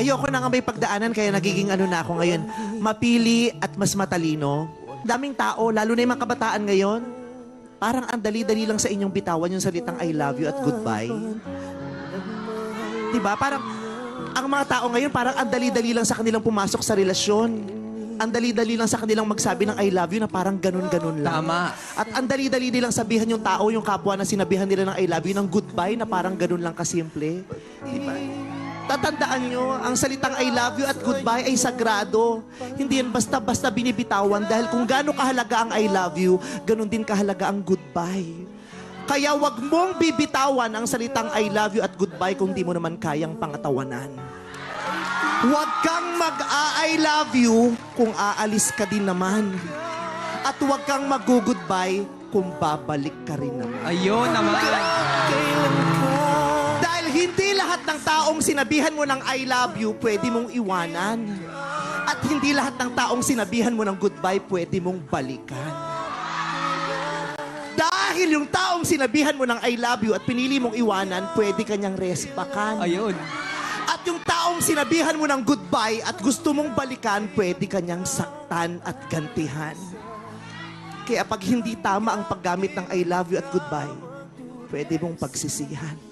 Ayoko na nga may pagdaanan kaya nagiging ano na ako ngayon. Mapili at mas matalino. Daming tao, lalo na yung mga kabataan ngayon. Parang ang dali-dali lang sa inyong bitawan yung salitang I love you at goodbye. Diba? Parang ang mga tao ngayon parang ang dali-dali lang sa kanilang pumasok sa relasyon. Ang dali-dali lang sa kanilang magsabi ng I love you na parang ganun-ganun lang. Tama. At ang dali-dali nilang sabihan yung tao, yung kapwa na sinabihan nila ng I love you, ng goodbye na parang ganun lang kasimple. Di ba? Tatandaan nyo, ang salitang I love you at goodbye ay sagrado. Hindi yan basta-basta binibitawan dahil kung gaano kahalaga ang I love you, ganun din kahalaga ang goodbye. Kaya wag mong bibitawan ang salitang I love you at goodbye kung di mo naman kayang pangatawanan. Huwag kang mag-a-I love you kung aalis ka din naman. At huwag kang mag-goodbye kung babalik ka rin naman. Ayun naman. Lahat ng taong sinabihan mo ng I love you, pwede mong iwanan. At hindi lahat ng taong sinabihan mo ng goodbye, pwede mong balikan. Dahil yung taong sinabihan mo ng I love you at pinili mong iwanan, pwede kanyang respakan. Ayun. At yung taong sinabihan mo ng goodbye at gusto mong balikan, pwede kanyang saktan at gantihan. Kaya pag hindi tama ang paggamit ng I love you at goodbye, pwede mong pagsisihan.